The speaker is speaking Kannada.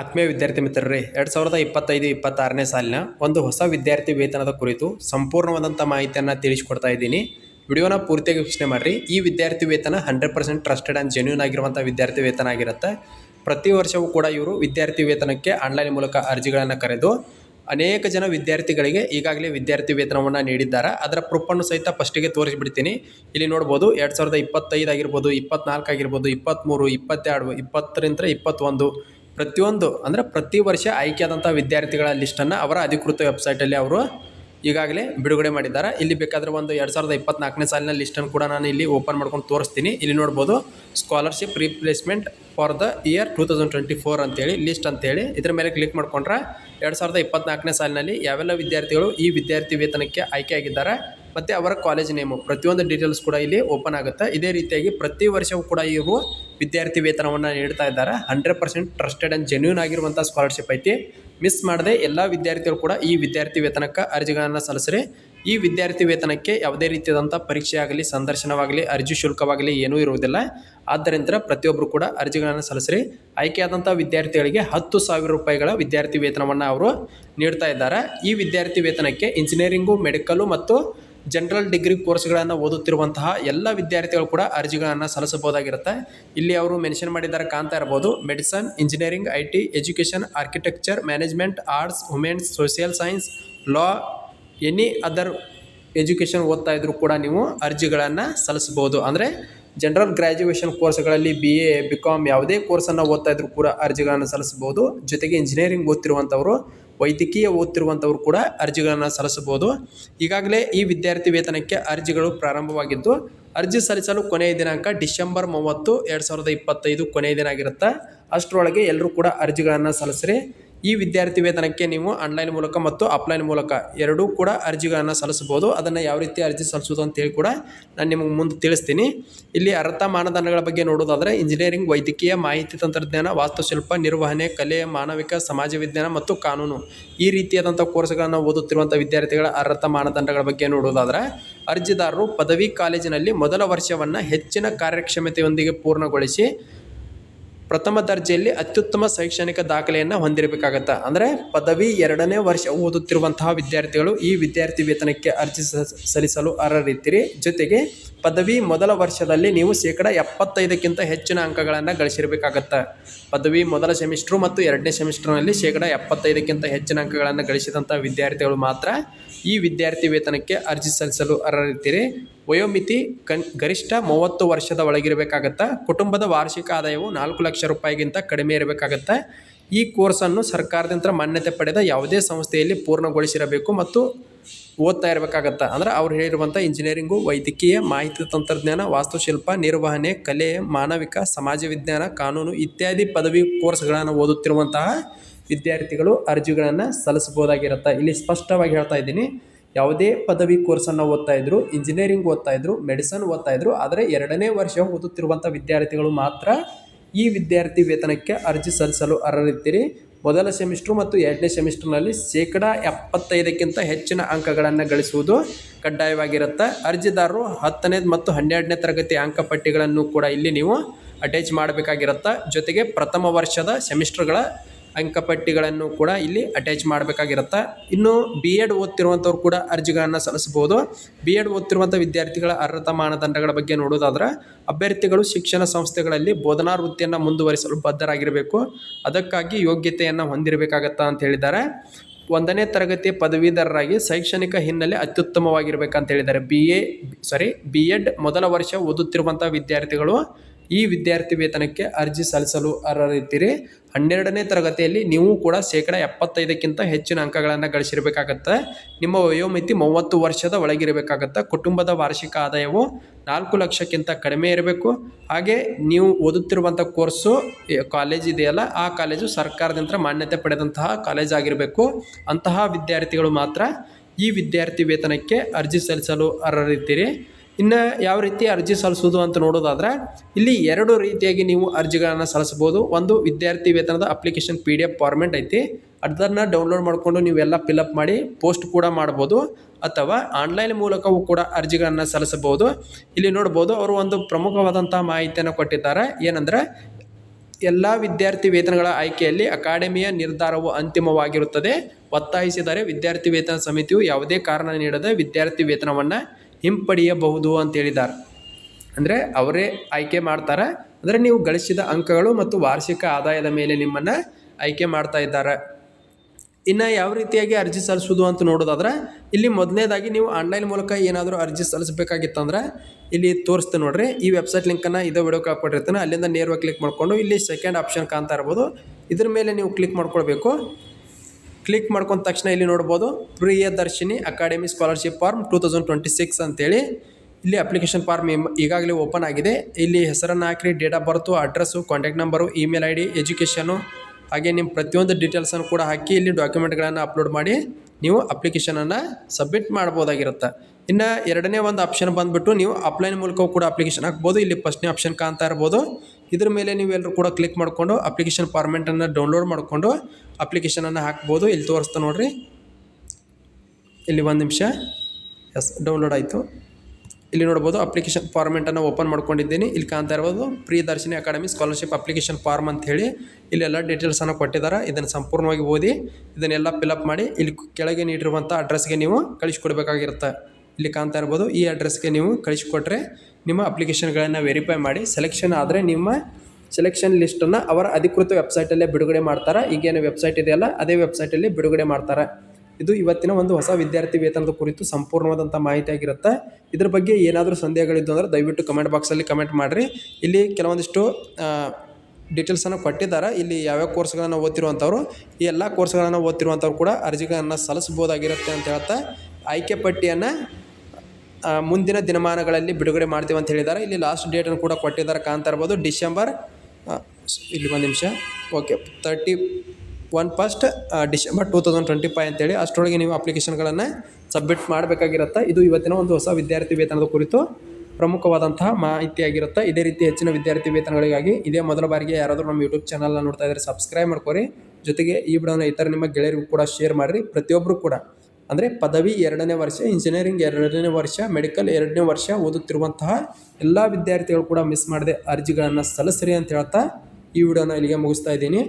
ಆತ್ಮೀಯ ವಿದ್ಯಾರ್ಥಿ ಮಿತ್ರರೇ, ಎರಡು ಸಾವಿರದ ಇಪ್ಪತ್ತೈದು, ಇಪ್ಪತ್ತಾರನೇ ಸಾಲಿನ ಒಂದು ಹೊಸ ವಿದ್ಯಾರ್ಥಿ ವೇತನದ ಕುರಿತು ಸಂಪೂರ್ಣವಾದಂಥ ಮಾಹಿತಿಯನ್ನು ತಿಳಿಸ್ಕೊಡ್ತಾ ಇದ್ದೀನಿ. ವಿಡಿಯೋನ ಪೂರ್ತಿಯಾಗಿ ವೀಕ್ಷಣೆ ಮಾಡಿರಿ. ಈ ವಿದ್ಯಾರ್ಥಿ ವೇತನ hundred percent trusted and genuine ಆಗಿರುವಂಥ ವಿದ್ಯಾರ್ಥಿ ವೇತನ ಆಗಿರುತ್ತೆ. ಪ್ರತಿ ವರ್ಷವೂ ಕೂಡ ಇವರು ವಿದ್ಯಾರ್ಥಿ ವೇತನಕ್ಕೆ ಆನ್ಲೈನ್ ಮೂಲಕ ಅರ್ಜಿಗಳನ್ನು ಕರೆದು ಅನೇಕ ಜನ ವಿದ್ಯಾರ್ಥಿಗಳಿಗೆ ಈಗಾಗಲೇ ವಿದ್ಯಾರ್ಥಿ ವೇತನವನ್ನು ನೀಡಿದ್ದಾರೆ. ಅದರ ಪ್ರೂಫನ್ನು ಸಹಿತ ಫಸ್ಟಿಗೆ ತೋರಿಸಿಬಿಡ್ತೀನಿ. ಇಲ್ಲಿ ನೋಡ್ಬೋದು, ಎರಡು ಸಾವಿರದ ಇಪ್ಪತ್ತೈದು ಆಗಿರ್ಬೋದು, ಇಪ್ಪತ್ನಾಲ್ಕು ಆಗಿರ್ಬೋದು ಇಪ್ಪತ್ತ್ಮೂರು ಇಪ್ಪತ್ತೆರಡು, ಇಪ್ಪತ್ತರಿಂದ ಇಪ್ಪತ್ತೊಂದು ಪ್ರತಿಯೊಂದು ಅಂದರೆ ಪ್ರತಿ ವರ್ಷ ಆಯ್ಕೆಯಾದಂಥ ವಿದ್ಯಾರ್ಥಿಗಳ ಲಿಸ್ಟನ್ನು ಅವರ ಅಧಿಕೃತ ವೆಬ್ಸೈಟಲ್ಲಿ ಅವರು ಈಗಾಗಲೇ ಬಿಡುಗಡೆ ಮಾಡಿದ್ದಾರೆ. ಇಲ್ಲಿ ಬೇಕಾದರೆ ಒಂದು ಎರಡು ಸಾವಿರದ ಇಪ್ಪತ್ನಾಲ್ಕನೇ ಸಾಲಿನ ಲಿಸ್ಟನ್ನು ಕೂಡ ನಾನು ಇಲ್ಲಿ ಓಪನ್ ಮಾಡ್ಕೊಂಡು ತೋರಿಸ್ತೀನಿ. ಇಲ್ಲಿ ನೋಡ್ಬೋದು, scholarship replacement for the year two thousand twenty four ಅಂತೇಳಿ, ಲಿಸ್ಟ್ ಅಂತೇಳಿ. ಇದರ ಮೇಲೆ ಕ್ಲಿಕ್ ಮಾಡ್ಕೊಂಡ್ರೆ ಎರಡು ಸಾವಿರದ ಇಪ್ಪತ್ನಾಲ್ಕನೇ ಸಾಲಿನಲ್ಲಿ ಯಾವೆಲ್ಲ ವಿದ್ಯಾರ್ಥಿಗಳು ಈ ವಿದ್ಯಾರ್ಥಿ ವೇತನಕ್ಕೆ ಆಯ್ಕೆಯಾಗಿದ್ದಾರೆ ಮತ್ತು ಅವರ ಕಾಲೇಜ್ ನೇಮು ಪ್ರತಿಯೊಂದು ಡೀಟೇಲ್ಸ್ ಕೂಡ ಇಲ್ಲಿ ಓಪನ್ ಆಗುತ್ತೆ. ಇದೇ ರೀತಿಯಾಗಿ ಪ್ರತಿ ವರ್ಷವೂ ಕೂಡ ಇವರು ವಿದ್ಯಾರ್ಥಿ ವೇತನವನ್ನು ನೀಡ್ತಾ ಇದ್ದಾರೆ. Hundred percent trusted and genuine ಆಗಿರುವಂಥ ಸ್ಕಾಲರ್ಶಿಪ್ ಐತಿ. ಮಿಸ್ ಮಾಡದೆ ಎಲ್ಲ ವಿದ್ಯಾರ್ಥಿಗಳು ಕೂಡ ಈ ವಿದ್ಯಾರ್ಥಿ ವೇತನಕ್ಕೆ ಅರ್ಜಿಗಳನ್ನು ಸಲ್ಲಿಸ್ರಿ. ಈ ವಿದ್ಯಾರ್ಥಿ ವೇತನಕ್ಕೆ ಯಾವುದೇ ರೀತಿಯಾದಂಥ ಪರೀಕ್ಷೆ ಆಗಲಿ, ಸಂದರ್ಶನವಾಗಲಿ, ಅರ್ಜಿ ಶುಲ್ಕವಾಗಲಿ ಏನೂ ಇರುವುದಿಲ್ಲ. ಆದ್ದರಿಂದ ಪ್ರತಿಯೊಬ್ಬರು ಕೂಡ ಅರ್ಜಿಗಳನ್ನು ಸಲ್ಲಿಸ್ರಿ. ಆಯ್ಕೆಯಾದಂಥ ವಿದ್ಯಾರ್ಥಿಗಳಿಗೆ ಹತ್ತು ಸಾವಿರ ರೂಪಾಯಿಗಳ ವಿದ್ಯಾರ್ಥಿ ವೇತನವನ್ನು ಅವರು ನೀಡ್ತಾ ಇದ್ದಾರೆ. ಈ ವಿದ್ಯಾರ್ಥಿ ವೇತನಕ್ಕೆ ಇಂಜಿನಿಯರಿಂಗು ಮೆಡಿಕಲು ಮತ್ತು ಜನರಲ್ ಡಿಗ್ರಿ ಕೋರ್ಸ್ಗಳನ್ನು ಓದುತ್ತಿರುವಂತಹ ಎಲ್ಲ ವಿದ್ಯಾರ್ಥಿಗಳು ಕೂಡ ಅರ್ಜಿಗಳನ್ನು ಸಲ್ಲಿಸಬಹುದಾಗಿರುತ್ತೆ. ಇಲ್ಲಿ ಅವರು ಮೆನ್ಷನ್ ಮಾಡಿದ್ದಾರೆ ಕಾಣ್ತಾ ಇರ್ಬೋದು. Medicine engineering I T education architecture management arts women's social science law any other education ಓದ್ತಾ ಇದ್ರೂ ಕೂಡ ನೀವು ಅರ್ಜಿಗಳನ್ನು ಸಲ್ಲಿಸಬಹುದು. ಅಂದರೆ ಜನರಲ್ ಗ್ರ್ಯಾಜುಯೇಷನ್ ಕೋರ್ಸ್ಗಳಲ್ಲಿ ಬಿ ಎ ಬಿ ಕಾಮ್ ಯಾವುದೇ ಕೋರ್ಸನ್ನು ಓದ್ತಾ ಇದ್ರೂ ಕೂಡ ಅರ್ಜಿಗಳನ್ನು ಸಲ್ಲಿಸಬಹುದು. ಜೊತೆಗೆ ಇಂಜಿನಿಯರಿಂಗ್ ಓದ್ತಿರುವಂಥವರು ವೈದ್ಯಕೀಯ ಓದ್ತಿರುವಂಥವ್ರು ಕೂಡ ಅರ್ಜಿಗಳನ್ನು ಸಲ್ಲಿಸಬಹುದು. ಈಗಾಗಲೇ ಈ ವಿದ್ಯಾರ್ಥಿ ವೇತನಕ್ಕೆ ಅರ್ಜಿಗಳು ಪ್ರಾರಂಭವಾಗಿದ್ದು, ಅರ್ಜಿ ಸಲ್ಲಿಸಲು ಕೊನೆಯ ದಿನಾಂಕ ಡಿಸೆಂಬರ್ ಮೂವತ್ತು, ಎರಡು ಸಾವಿರದ ಇಪ್ಪತ್ತೈದು ಕೊನೆಯ ದಿನ ಆಗಿರುತ್ತೆ. ಅಷ್ಟರೊಳಗೆ ಎಲ್ಲರೂ ಕೂಡ ಅರ್ಜಿಗಳನ್ನು ಸಲ್ಲಿಸ್ರಿ. ಈ ವಿದ್ಯಾರ್ಥಿ ವೇತನಕ್ಕೆ ನೀವು ಆನ್ಲೈನ್ ಮೂಲಕ ಮತ್ತು ಆಫ್ಲೈನ್ ಮೂಲಕ ಎರಡೂ ಕೂಡ ಅರ್ಜಿಗಳನ್ನು ಸಲ್ಲಿಸಬಹುದು. ಅದನ್ನು ಯಾವ ರೀತಿ ಅರ್ಜಿ ಸಲ್ಲಿಸೋದು ಅಂತೇಳಿ ಕೂಡ ನಾನು ನಿಮಗೆ ಮುಂದೆ ತಿಳಿಸ್ತೀನಿ. ಇಲ್ಲಿ ಅರ್ಥ ಮಾನದಂಡಗಳ ಬಗ್ಗೆ ನೋಡೋದಾದರೆ ಇಂಜಿನಿಯರಿಂಗ್ ವೈದ್ಯಕೀಯ, ಮಾಹಿತಿ ತಂತ್ರಜ್ಞಾನ, ವಾಸ್ತುಶಿಲ್ಪ, ನಿರ್ವಹಣೆ, ಕಲೆ, ಮಾನವಿಕ, ಸಮಾಜ ವಿಜ್ಞಾನ ಮತ್ತು ಕಾನೂನು. ಈ ರೀತಿಯಾದಂಥ ಕೋರ್ಸ್ಗಳನ್ನು ಓದುತ್ತಿರುವಂಥ ವಿದ್ಯಾರ್ಥಿಗಳ ಅರ್ಹತಾ ಮಾನದಂಡಗಳ ಬಗ್ಗೆ ನೋಡೋದಾದರೆ ಅರ್ಜಿದಾರರು ಪದವಿ ಕಾಲೇಜಿನಲ್ಲಿ ಮೊದಲ ವರ್ಷವನ್ನು ಹೆಚ್ಚಿನ ಕಾರ್ಯಕ್ಷಮತೆಯೊಂದಿಗೆ ಪೂರ್ಣಗೊಳಿಸಿ ಪ್ರಥಮ ದರ್ಜೆಯಲ್ಲಿ ಅತ್ಯುತ್ತಮ ಶೈಕ್ಷಣಿಕ ದಾಖಲೆಯನ್ನು ಹೊಂದಿರಬೇಕಾಗತ್ತೆ. ಅಂದರೆ ಪದವಿ ಎರಡನೇ ವರ್ಷ ಓದುತ್ತಿರುವಂತಹ ವಿದ್ಯಾರ್ಥಿಗಳು ಈ ವಿದ್ಯಾರ್ಥಿ ವೇತನಕ್ಕೆ ಅರ್ಜಿ ಸಲ್ಲಿಸಲು ಅರ್ಹರಿದ್ದೀರಿ. ಜೊತೆಗೆ ಪದವಿ ಮೊದಲ ವರ್ಷದಲ್ಲಿ ನೀವು ಶೇಕಡ ಎಪ್ಪತ್ತೈದಕ್ಕಿಂತ ಹೆಚ್ಚಿನ ಅಂಕಗಳನ್ನು ಗಳಿಸಿರಬೇಕಾಗತ್ತೆ. ಪದವಿ ಮೊದಲ ಸೆಮಿಸ್ಟ್ರು ಮತ್ತು ಎರಡನೇ ಸೆಮಿಸ್ಟ್ರ್ನಲ್ಲಿ ಶೇಕಡ ಎಪ್ಪತ್ತೈದಕ್ಕಿಂತ ಹೆಚ್ಚಿನ ಅಂಕಗಳನ್ನು ಗಳಿಸಿದಂಥ ವಿದ್ಯಾರ್ಥಿಗಳು ಮಾತ್ರ ಈ ವಿದ್ಯಾರ್ಥಿ ವೇತನಕ್ಕೆ ಅರ್ಜಿ ಸಲ್ಲಿಸಲು ಅರ್ಹರಿದ್ದೀರಿ. ವಯೋಮಿತಿ ಕನ್, ಗರಿಷ್ಠ ಮೂವತ್ತು ವರ್ಷದ ಒಳಗಿರಬೇಕಾಗತ್ತೆ. ಕುಟುಂಬದ ವಾರ್ಷಿಕ ಆದಾಯವು ನಾಲ್ಕು ಲಕ್ಷ ರೂಪಾಯಿಗಿಂತ ಕಡಿಮೆ ಇರಬೇಕಾಗತ್ತೆ. ಈ ಕೋರ್ಸನ್ನು ಸರ್ಕಾರದಿಂದ ಮಾನ್ಯತೆ ಪಡೆದ ಯಾವುದೇ ಸಂಸ್ಥೆಯಲ್ಲಿ ಪೂರ್ಣಗೊಳಿಸಿರಬೇಕು ಮತ್ತು ಓದ್ತಾ ಇರಬೇಕಾಗತ್ತೆ? ಅಂದ್ರೆ ಅವ್ರು ಹೇಳಿರುವಂಥ ಇಂಜಿನಿಯರಿಂಗು, ವೈದ್ಯಕೀಯ, ಮಾಹಿತಿ ತಂತ್ರಜ್ಞಾನ, ವಾಸ್ತುಶಿಲ್ಪ, ನಿರ್ವಹಣೆ, ಕಲೆ, ಮಾನವಿಕ, ಸಮಾಜ ವಿಜ್ಞಾನ, ಕಾನೂನು ಇತ್ಯಾದಿ ಪದವಿ ಕೋರ್ಸ್ಗಳನ್ನು ಓದುತ್ತಿರುವಂತಹ ವಿದ್ಯಾರ್ಥಿಗಳು ಅರ್ಜಿಗಳನ್ನು ಸಲ್ಲಿಸಬಹುದಾಗಿರುತ್ತೆ? ಇಲ್ಲಿ ಸ್ಪಷ್ಟವಾಗಿ ಹೇಳ್ತಾ ಇದ್ದೀನಿ. ಯಾವುದೇ ಪದವಿ ಕೋರ್ಸನ್ನು ಓದ್ತಾ ಇದ್ರು, ಇಂಜಿನಿಯರಿಂಗ್ ಓದ್ತಾ ಇದ್ರು, ಮೆಡಿಸನ್ ಓದ್ತಾ ಇದ್ರು, ಆದರೆ ಎರಡನೇ ವರ್ಷ ಓದುತ್ತಿರುವಂಥ ವಿದ್ಯಾರ್ಥಿಗಳು ಮಾತ್ರ ಈ ವಿದ್ಯಾರ್ಥಿ ವೇತನಕ್ಕೆ ಅರ್ಜಿ ಸಲ್ಲಿಸಲು ಅರ್ಹರಿದ್ದೀರಿ. ಮೊದಲ ಸೆಮಿಸ್ಟ್ರು ಮತ್ತು ಎರಡನೇ ಸೆಮಿಸ್ಟರ್ನಲ್ಲಿ ಶೇಕಡ ಎಪ್ಪತ್ತೈದಕ್ಕಿಂತ ಹೆಚ್ಚಿನ ಅಂಕಗಳನ್ನು ಗಳಿಸುವುದು ಕಡ್ಡಾಯವಾಗಿರುತ್ತೆ. ಅರ್ಜಿದಾರರು ಹತ್ತನೇ ಮತ್ತು ಹನ್ನೆರಡನೇ ತರಗತಿ ಅಂಕಪಟ್ಟಿಗಳನ್ನು ಕೂಡ ಇಲ್ಲಿ ನೀವು ಅಟ್ಯಾಚ್ ಮಾಡಬೇಕಾಗಿರುತ್ತೆ. ಜೊತೆಗೆ ಪ್ರಥಮ ವರ್ಷದ ಸೆಮಿಸ್ಟರ್ಗಳ ಅಂಕಪಟ್ಟಿಗಳನ್ನು ಕೂಡ ಇಲ್ಲಿ ಅಟ್ಯಾಚ್ ಮಾಡಬೇಕಾಗಿರುತ್ತೆ. ಇನ್ನು ಬಿ ಎಡ್ ಓದ್ತಿರುವಂಥವ್ರು ಕೂಡ ಅರ್ಜಿಗಳನ್ನು ಸಲ್ಲಿಸ್ಬೋದು ಬಿ ಎಡ್ ಓದ್ತಿರುವಂಥ ವಿದ್ಯಾರ್ಥಿಗಳ ಅರ್ಹತಾ ಮಾನದಂಡಗಳ ಬಗ್ಗೆ ನೋಡೋದಾದ್ರೆ ಅಭ್ಯರ್ಥಿಗಳು ಶಿಕ್ಷಣ ಸಂಸ್ಥೆಗಳಲ್ಲಿ ಬೋಧನಾ ವೃತ್ತಿಯನ್ನು ಮುಂದುವರಿಸಲು ಬದ್ಧರಾಗಿರಬೇಕು. ಅದಕ್ಕಾಗಿ ಯೋಗ್ಯತೆಯನ್ನು ಹೊಂದಿರಬೇಕಾಗತ್ತಾ ಅಂತ ಹೇಳಿದ್ದಾರೆ. ಒಂದನೇ ತರಗತಿ ಪದವೀಧರರಾಗಿ ಶೈಕ್ಷಣಿಕ ಹಿನ್ನೆಲೆ ಅತ್ಯುತ್ತಮವಾಗಿರಬೇಕಂತ ಹೇಳಿದ್ದಾರೆ. B A sorry B ed ಮೊದಲ ವರ್ಷ ಓದುತ್ತಿರುವಂಥ ವಿದ್ಯಾರ್ಥಿಗಳು ಈ ವಿದ್ಯಾರ್ಥಿ ವೇತನಕ್ಕೆ ಅರ್ಜಿ ಸಲ್ಲಿಸಲು ಅರ್ಹರಿದ್ದೀರಿ. ಹನ್ನೆರಡನೇ ತರಗತಿಯಲ್ಲಿ ನೀವು ಕೂಡ ಶೇಕಡ ಎಪ್ಪತ್ತೈದಕ್ಕಿಂತ ಹೆಚ್ಚಿನ ಅಂಕಗಳನ್ನು ಗಳಿಸಿರಬೇಕಾಗತ್ತೆ. ನಿಮ್ಮ ವಯೋಮಿತಿ ಮೂವತ್ತು ವರ್ಷದ ಒಳಗಿರಬೇಕಾಗತ್ತೆ. ಕುಟುಂಬದ ವಾರ್ಷಿಕ ಆದಾಯವು ನಾಲ್ಕು ಲಕ್ಷಕ್ಕಿಂತ ಕಡಿಮೆ ಇರಬೇಕು. ಹಾಗೆ ನೀವು ಓದುತ್ತಿರುವಂಥ ಕೋರ್ಸು ಕಾಲೇಜ್ ಇದೆಯಲ್ಲ, ಆ ಕಾಲೇಜು ಸರ್ಕಾರದಿಂದ ಮಾನ್ಯತೆ ಪಡೆದಂತಹ ಕಾಲೇಜ್ ಆಗಿರಬೇಕು. ಅಂತಹ ವಿದ್ಯಾರ್ಥಿಗಳು ಮಾತ್ರ ಈ ವಿದ್ಯಾರ್ಥಿ ವೇತನಕ್ಕೆ ಅರ್ಜಿ ಸಲ್ಲಿಸಲು ಅರ್ಹರಿದ್ದೀರಿ. ಇನ್ನು ಯಾವ ರೀತಿ ಅರ್ಜಿ ಸಲ್ಲಿಸೋದು ಅಂತ ನೋಡೋದಾದ್ರೆ, ಇಲ್ಲಿ ಎರಡು ರೀತಿಯಾಗಿ ನೀವು ಅರ್ಜಿಗಳನ್ನು ಸಲ್ಲಿಸ್ಬೋದು ಒಂದು ವಿದ್ಯಾರ್ಥಿ ವೇತನದ application P D F format ಐತಿ. ಅದನ್ನು ಡೌನ್ಲೋಡ್ ಮಾಡಿಕೊಂಡು ನೀವೆಲ್ಲ ಫಿಲಪ್ ಮಾಡಿ ಪೋಸ್ಟ್ ಕೂಡ ಮಾಡ್ಬೋದು. ಅಥವಾ ಆನ್ಲೈನ್ ಮೂಲಕವೂ ಕೂಡ ಅರ್ಜಿಗಳನ್ನು ಸಲ್ಲಿಸಬಹುದು. ಇಲ್ಲಿ ನೋಡ್ಬೋದು, ಅವರು ಒಂದು ಪ್ರಮುಖವಾದಂಥ ಮಾಹಿತಿಯನ್ನು ಕೊಟ್ಟಿದ್ದಾರೆ. ಏನಂದರೆ, ಎಲ್ಲ ವಿದ್ಯಾರ್ಥಿ ವೇತನಗಳ ಆಯ್ಕೆಯಲ್ಲಿ ಅಕಾಡೆಮಿಯ ನಿರ್ಧಾರವು ಅಂತಿಮವಾಗಿರುತ್ತದೆ. ಒತ್ತಾಯಿಸಿದರೆ ವಿದ್ಯಾರ್ಥಿ ವೇತನ ಸಮಿತಿಯು ಯಾವುದೇ ಕಾರಣ ನೀಡದೆ ವಿದ್ಯಾರ್ಥಿ ವೇತನವನ್ನು ಹಿಂಪಡೆಯಬಹುದು ಅಂತ ಹೇಳಿದ್ದಾರೆ. ಅಂದರೆ ಅವರೇ ಆಯ್ಕೆ ಮಾಡ್ತಾರೆ. ಅಂದರೆ ನೀವು ಗಳಿಸಿದ ಅಂಕಗಳು ಮತ್ತು ವಾರ್ಷಿಕ ಆದಾಯದ ಮೇಲೆ ನಿಮ್ಮನ್ನು ಆಯ್ಕೆ ಮಾಡ್ತಾ ಇದ್ದಾರೆ. ಇನ್ನು ಯಾವ ರೀತಿಯಾಗಿ ಅರ್ಜಿ ಸಲ್ಲಿಸೋದು ಅಂತ ನೋಡೋದಾದ್ರೆ, ಇಲ್ಲಿ ಮೊದಲನೇದಾಗಿ ನೀವು ಆನ್ಲೈನ್ ಮೂಲಕ ಏನಾದರೂ ಅರ್ಜಿ ಸಲ್ಲಿಸಬೇಕಾಗಿತ್ತಂದ್ರೆ ಇಲ್ಲಿ ತೋರಿಸ್ತೀನಿ ನೋಡ್ರಿ. ಈ ವೆಬ್ಸೈಟ್ ಲಿಂಕನ್ನು ಇದೇ ವಿಡಿಯೋ ಹಾಕ್ಕೊಟ್ಟಿರ್ತಾನೆ. ಅಲ್ಲಿಂದ ನೇರವಾಗಿ ಕ್ಲಿಕ್ ಮಾಡಿಕೊಂಡು ಇಲ್ಲಿ ಸೆಕೆಂಡ್ ಆಪ್ಷನ್ ಕಾಣ್ತಾ ಇರ್ಬೋದು. ಇದ್ರ ಮೇಲೆ ನೀವು ಕ್ಲಿಕ್ ಮಾಡ್ಕೊಳ್ಬೇಕು. ಕ್ಲಿಕ್ ಮಾಡ್ಕೊಂಡ ತಕ್ಷಣ ಇಲ್ಲಿ ನೋಡ್ಬೋದು, Priyadarshini academy scholarship form two thousand twenty six ಅಂತೇಳಿ ಇಲ್ಲಿ ಅಪ್ಲಿಕೇಶನ್ ಫಾರ್ಮ್ ಈಗಾಗಲೇ ಓಪನ್ ಆಗಿದೆ. ಇಲ್ಲಿ ಹೆಸರನ್ನು ಹಾಕಿರಿ, date of birth, address, contact number, email I D education ಹಾಗೆ ನಿಮ್ಮ ಪ್ರತಿಯೊಂದು ಡೀಟೇಲ್ಸನ್ನು ಕೂಡ ಹಾಕಿ ಇಲ್ಲಿ ಡಾಕ್ಯುಮೆಂಟ್ಗಳನ್ನು ಅಪ್ಲೋಡ್ ಮಾಡಿ ನೀವು ಅಪ್ಲಿಕೇಶನನ್ನು ಸಬ್ಮಿಟ್ ಮಾಡ್ಬೋದಾಗಿರುತ್ತೆ. ಇನ್ನು ಎರಡನೇ ಒಂದು ಆಪ್ಷನ್ ಬಂದುಬಿಟ್ಟು ನೀವು ಅಪ್ಲೈನ್ ಮೂಲಕವೂ ಕೂಡ ಅಪ್ಲಿಕೇಶನ್ ಹಾಕ್ಬೋದು. ಇಲ್ಲಿ ಫಸ್ಟ್ನೇ ಆಪ್ಷನ್ ಕಾಣ್ತಾ ಇರ್ಬೋದು. ಇದ್ರ ಮೇಲೆ ನೀವೆಲ್ಲರೂ ಕೂಡ ಕ್ಲಿಕ್ ಮಾಡಿಕೊಂಡು ಅಪ್ಲಿಕೇಶನ್ ಫಾರ್ಮೆಂಟನ್ನು ಡೌನ್ಲೋಡ್ ಮಾಡಿಕೊಂಡು ಅಪ್ಲಿಕೇಶನನ್ನು ಹಾಕ್ಬೋದು. ಇಲ್ಲಿ ತೋರಿಸ್ತಾ ನೋಡಿರಿ. ಇಲ್ಲಿ ಒಂದು ನಿಮಿಷ. ಎಸ್ ಡೌನ್ಲೋಡ್ ಆಯಿತು. ಇಲ್ಲಿ ನೋಡ್ಬೋದು ಅಪ್ಲಿಕೇಶನ್ ಫಾರ್ಮೆಟನ್ನು ಓಪನ್ ಮಾಡ್ಕೊಂಡಿದ್ದೀನಿ. ಇಲ್ಲಿ ಕಾಣ್ತಾ ಇರ್ಬೋದು Priyadarshini academy scholarship application form ಅಂತ ಹೇಳಿ. ಇಲ್ಲೆಲ್ಲ ಡೀಟೇಲ್ಸನ್ನು ಕೊಟ್ಟಿದ್ದಾರೆ. ಇದನ್ನು ಸಂಪೂರ್ಣವಾಗಿ ಓದಿ, ಇದನ್ನೆಲ್ಲ ಫಿಲಪ್ ಮಾಡಿ, ಇಲ್ಲಿ ಕೆಳಗೆ ನೀಡಿರುವಂಥ ಅಡ್ರೆಸ್ಗೆ ನೀವು ಕಳಿಸ್ಕೊಡ್ಬೇಕಾಗಿರುತ್ತೆ. ಇಲ್ಲಿ ಕಾಣ್ತಾ ಇರ್ಬೋದು, ಈ ಅಡ್ರೆಸ್ಗೆ ನೀವು ಕಳಿಸಿಕೊಟ್ರೆ ನಿಮ್ಮ ಅಪ್ಲಿಕೇಶನ್ಗಳನ್ನು ವೆರಿಫೈ ಮಾಡಿ ಸೆಲೆಕ್ಷನ್ ಆದರೆ ನಿಮ್ಮ ಸೆಲೆಕ್ಷನ್ ಲಿಸ್ಟನ್ನು ಅವರ ಅಧಿಕೃತ ವೆಬ್ಸೈಟಲ್ಲೇ ಬಿಡುಗಡೆ ಮಾಡ್ತಾರೆ? ಈಗೇನು ವೆಬ್ಸೈಟ್ ಇದೆಯಲ್ಲ, ಅದೇ ವೆಬ್ಸೈಟಲ್ಲಿ ಬಿಡುಗಡೆ ಮಾಡ್ತಾರೆ? ಇದು ಇವತ್ತಿನ ಒಂದು ಹೊಸ ವಿದ್ಯಾರ್ಥಿ ವೇತನದ ಕುರಿತು ಸಂಪೂರ್ಣವಾದಂಥ ಮಾಹಿತಿ ಆಗಿರುತ್ತೆ. ಇದ್ರ ಬಗ್ಗೆ ಏನಾದರೂ ಸಂದೇಹಗಳಿದ್ದು ಅಂದರೆ ದಯವಿಟ್ಟು ಕಮೆಂಟ್ ಬಾಕ್ಸಲ್ಲಿ ಕಮೆಂಟ್ ಮಾಡಿರಿ. ಇಲ್ಲಿ ಕೆಲವೊಂದಿಷ್ಟು ಡೀಟೇಲ್ಸನ್ನು ಕೊಟ್ಟಿದ್ದಾರೆ. ಇಲ್ಲಿ ಯಾವ್ಯಾವ ಕೋರ್ಸ್ಗಳನ್ನು ಓದ್ತಿರುವಂಥವ್ರು, ಈ ಎಲ್ಲ ಕೋರ್ಸ್ಗಳನ್ನು ಓದ್ತಿರುವಂಥವ್ರು ಕೂಡ ಅರ್ಜಿಗಳನ್ನು ಸಲ್ಲಿಸ್ಬೋದಾಗಿರುತ್ತೆ ಅಂತ ಹೇಳ್ತಾ, ಆಯ್ಕೆ ಪಟ್ಟಿಯನ್ನು ಮುಂದಿನ ದಿನಮಾನಗಳಲ್ಲಿ ಬಿಡುಗಡೆ ಮಾಡ್ತೀವಿ ಅಂತ ಹೇಳಿದ್ದಾರೆ. ಇಲ್ಲಿ ಲಾಸ್ಟ್ ಡೇಟನ್ನು ಕೂಡ ಕೊಟ್ಟಿದ್ದಾರೆ, ಕಾಣ್ತಾ ಇರ್ಬೋದು. ಡಿಸೆಂಬರ್ ಇಲ್ಲಿ ಒಂದು ನಿಮಿಷ. Okay thirty one first December two thousand twenty five ಅಂತೇಳಿ ಅಷ್ಟರೊಳಗೆ ನೀವು ಅಪ್ಲಿಕೇಶನ್ಗಳನ್ನು ಸಬ್ಮಿಟ್ ಮಾಡಬೇಕಾಗಿರುತ್ತೆ. ಇದು ಇವತ್ತಿನ ಒಂದು ಹೊಸ ವಿದ್ಯಾರ್ಥಿ ವೇತನದ ಕುರಿತು ಪ್ರಮುಖವಾದಂತಹ ಮಾಹಿತಿಯಾಗಿರುತ್ತೆ. ಇದೇ ರೀತಿ ಹೆಚ್ಚಿನ ವಿದ್ಯಾರ್ಥಿ ವೇತನಗಳಿಗಾಗಿ ಇದೇ ಮೊದಲ ಬಾರಿಗೆ ಯಾರಾದರೂ ನಮ್ಮ ಯೂಟ್ಯೂಬ್ ಚಾನಲ್ನ ನೋಡ್ತಾ ಇದ್ದಾರೆ ಸಬ್ಸ್ಕ್ರೈಬ್ ಮಾಡ್ಕೊರಿ. ಜೊತೆಗೆ ಈ ವಿಡಿಯೋನ ಇತರ ನಿಮ್ಮ ಗೆಳೆಯರಿಗೂ ಕೂಡ ಶೇರ್ ಮಾಡಿರಿ. ಪ್ರತಿಯೊಬ್ಬರು ಕೂಡ ಅಂದರೆ ಪದವಿ ಎರಡನೇ ವರ್ಷ ಇಂಜಿನಿಯರಿಂಗ್ ಎರಡನೇ ವರ್ಷ ಮೆಡಿಕಲ್ ಎರಡನೇ ವರ್ಷ ಓದುತ್ತಿರುವಂತಹ ಎಲ್ಲ ವಿದ್ಯಾರ್ಥಿಗಳು ಕೂಡ ಮಿಸ್ ಮಾಡದೆ ಅರ್ಜಿಗಳನ್ನು ಸಲ್ಲಿಸ್ರಿ ಅಂತ ಹೇಳ್ತಾ ಈ ವಿಡಿಯೋನ ಇಲ್ಲಿಗೆ ಮುಗಿಸ್ತಾ ಇದ್ದೀನಿ.